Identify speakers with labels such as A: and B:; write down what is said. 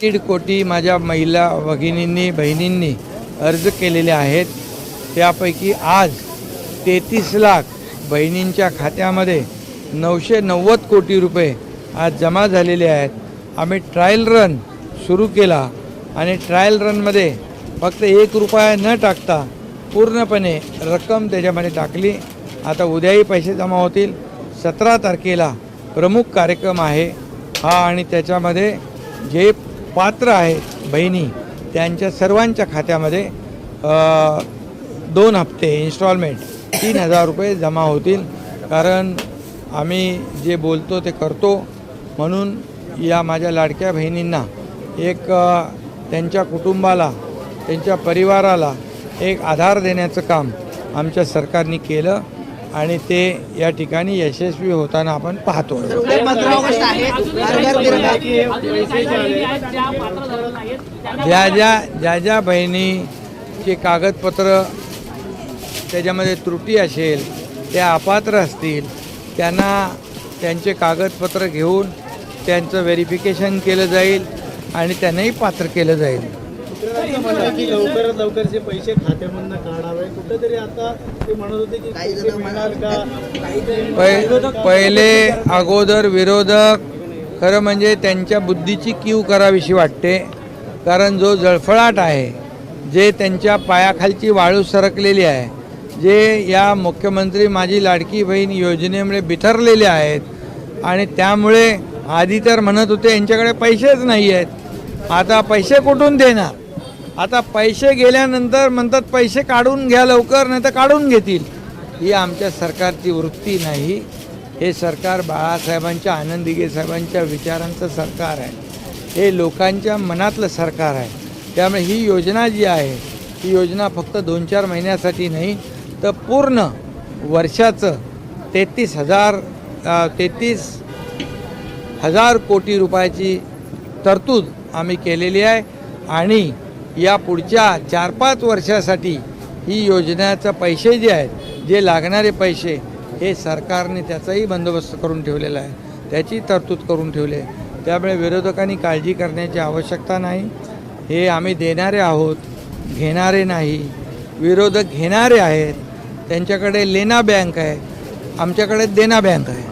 A: दीड कोटी माझ्या महिला भगिनींनी बहिणींनी अर्ज केलेले आहेत. त्यापैकी आज तेहतीस लाख बहिणींच्या खात्यामध्ये नऊशे नव्वद कोटी रुपये आज जमा झालेले आहेत. आम्ही ट्रायल रन सुरू केला आणि ट्रायल रनमध्ये फक्त एक रुपया न टाकता पूर्णपणे रक्कम त्याच्यामध्ये टाकली. आता उद्याही पैसे जमा होतील. सतरा तारखेला प्रमुख कार्यक्रम आहे. हा आणि त्याच्यामध्ये जे पात्र आहेत बहिणी त्यांच्या सर्वांच्या खात्यामध्ये दोन हप्ते इन्स्टॉलमेंट तीन हजार रुपये जमा होतील. कारण आम्ही जे बोलतो ते करतो. म्हणून या माझ्या लाडक्या बहिणींना एक त्यांच्या कुटुंबाला त्यांच्या परिवाराला एक आधार देण्याचं काम आमच्या सरकारने केलं. आणि ते या ठिकाणी यशस्वी होताना आपण पाहतो. ज्या ज्या ज्या ज्या बहिणीचे कागदपत्र त्याच्यामध्ये त्रुटी असेल त्या अपात्र असतील त्यांना त्यांचे कागदपत्र घेऊन त्यांचं व्हेरिफिकेशन केलं जाईल आणि त्यांनाही पात्र केलं जाईल.
B: लवकरात लवकरचे पैसे खात्यामधनं काढावे कुठेतरी आता ते म्हणत होते की
C: काही
B: पैसे
C: जण
B: मिळणार का?
A: पै पहिले अगोदर विरोधक खरं म्हणजे त्यांच्या बुद्धीची कीव करावीशी वाटते कारण जो जळफळाट आहे जे त्यांच्या पायाखालची वाळू सरकलेली आहे जे या मुख्यमंत्री माझी लाडकी बहीण योजनेमुळे बिथरलेले आहेत आणि त्यामुळे आधी तर म्हणत होते यांच्याकडे पैसेच नाही आहेत आता पैसे कुठून देणार? आता पैसे गेल्यानंतर म्हणतात पैसे काढून घ्या लवकर नाही तर काढून घेतील. ही आमच्या सरकारची वृत्ती नाही. हे सरकार बाळासाहेबांच्या आनंदीगे साहेबांच्या विचारांचं सरकार आहे. हे लोकांच्या मनातलं सरकार आहे. त्यामुळे ही योजना जी आहे ही योजना फक्त दोन चार महिन्यासाठी नाही तर पूर्ण वर्षाचं तेहतीस हजार तेहतीस हजार कोटी रुपयाची तरतूद आम्ही केलेली आहे. आणि या पुढच्या चार पाच वर्षासाठी ही योजनेचं पैसे जे आहेत जे लागणारे पैसे हे सरकारने त्याचाही बंदोबस्त करून ठेवलेला आहे. त्याची तरतूद करून ठेवली आहे. त्यामुळे विरोधकांनी काळजी करण्याची आवश्यकता नाही. हे आम्ही देणारे आहोत घेणारे नाही. विरोधक घेणारे आहेत. त्यांच्याकडे लेना बँक आहे. आमच्याकडे देना बँक आहे.